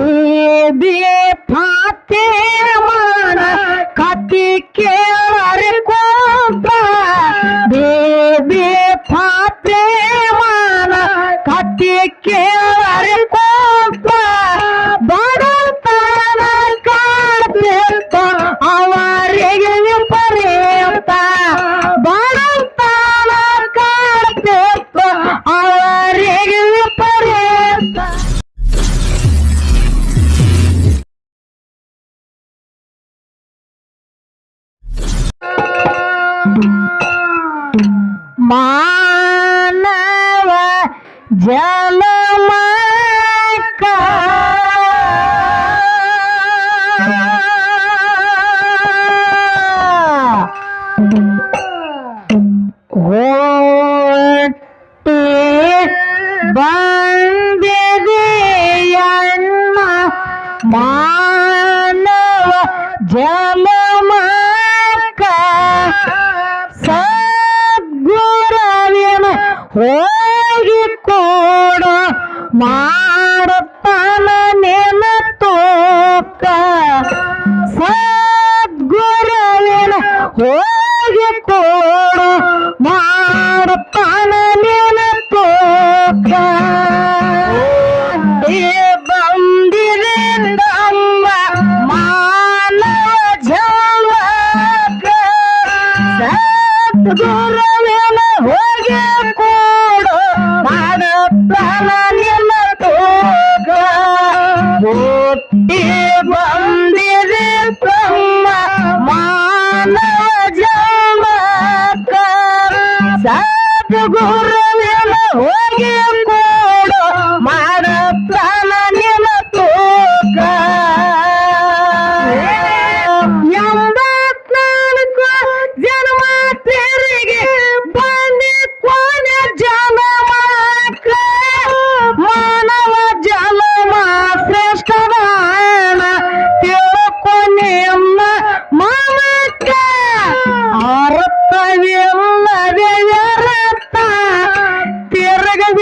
baby ಜಲಮಕ OT ಬಂದಿದೆಯಣ್ಣ ಮಾನವ ಜಲಮಕ ಸದ್ಗುರವಿನ ಹೋಗಿ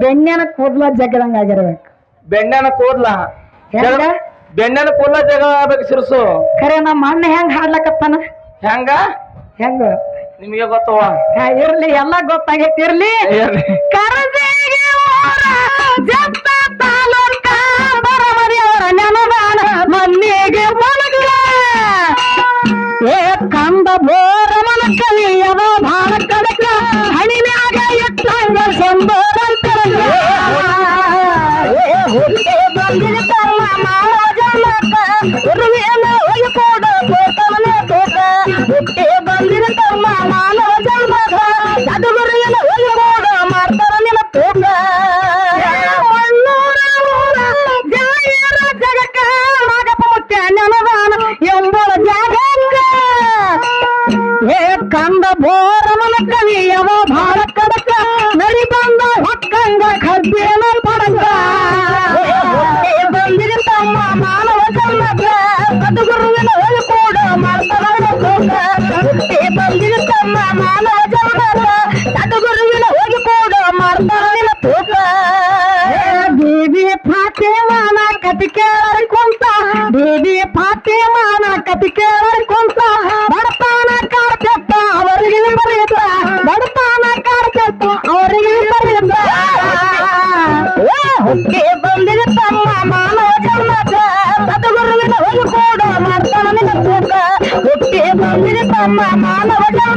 ಬೆಣ್ಣೆನ ಕೂದ್ಲ ಜಗ್ಗದಂಗ ಆಗಿರ್ಬೇಕು. ಬೆಣ್ಣೆನ ಕೂದ್ಲ. ಬೆಣ್ಣೆನ ಕೂದ್ಲ ಜಗ ಆಗ್ಬೇಕು ಸಿರಸು ಖರೆ ನಮ್ಮ ಅಣ್ಣ ಹೆಂಗ್ ಹಾಡ್ಲಕತ್ತಾನ? ಹೆಂಗ? ಹೆಂಗ? ನಿಮಗೆ ಗೊತ್ತವ ಇರ್ಲಿ ಎಲ್ಲ ಗೊತ್ತಾಗೈತಿ ಇರ್ಲಿ. ಜಪ್ಪ 妈妈，那我。